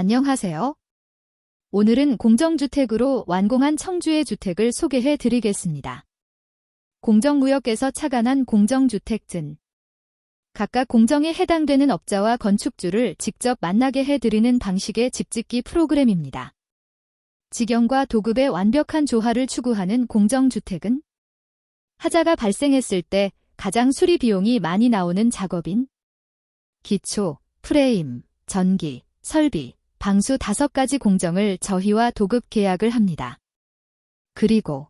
안녕하세요. 오늘은 공정주택으로 완공한 청주의 주택을 소개해 드리겠습니다. 공정무역에서 착안한 공정주택증. 각각 공정에 해당되는 업자와 건축주를 직접 만나게 해드리는 방식의 집짓기 프로그램입니다. 직영과 도급의 완벽한 조화를 추구하는 공정주택은 하자가 발생했을 때 가장 수리 비용이 많이 나오는 작업인 기초, 프레임, 전기, 설비, 방수 다섯 가지 공정을 저희와 도급 계약을 합니다. 그리고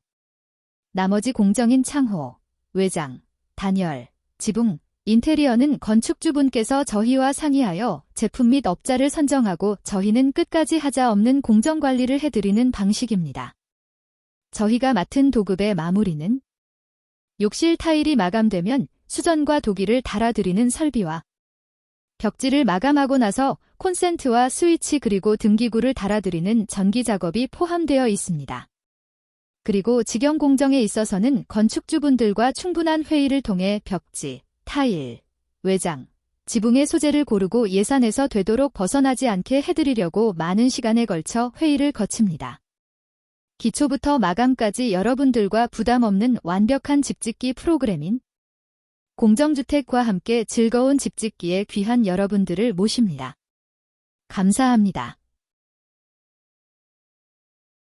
나머지 공정인 창호, 외장, 단열, 지붕, 인테리어는 건축주분께서 저희와 상의하여 제품 및 업자를 선정하고 저희는 끝까지 하자 없는 공정 관리를 해드리는 방식입니다. 저희가 맡은 도급의 마무리는 욕실 타일이 마감되면 수전과 도기를 달아드리는 설비와 벽지를 마감하고 나서 콘센트와 스위치 그리고 등기구를 달아드리는 전기 작업이 포함되어 있습니다. 그리고 직영 공정에 있어서는 건축주분들과 충분한 회의를 통해 벽지, 타일, 외장, 지붕의 소재를 고르고 예산에서 되도록 벗어나지 않게 해드리려고 많은 시간에 걸쳐 회의를 거칩니다. 기초부터 마감까지 여러분들과 부담 없는 완벽한 집짓기 프로그램인 공정주택과 함께 즐거운 집짓기에 귀한 여러분들을 모십니다. 감사합니다.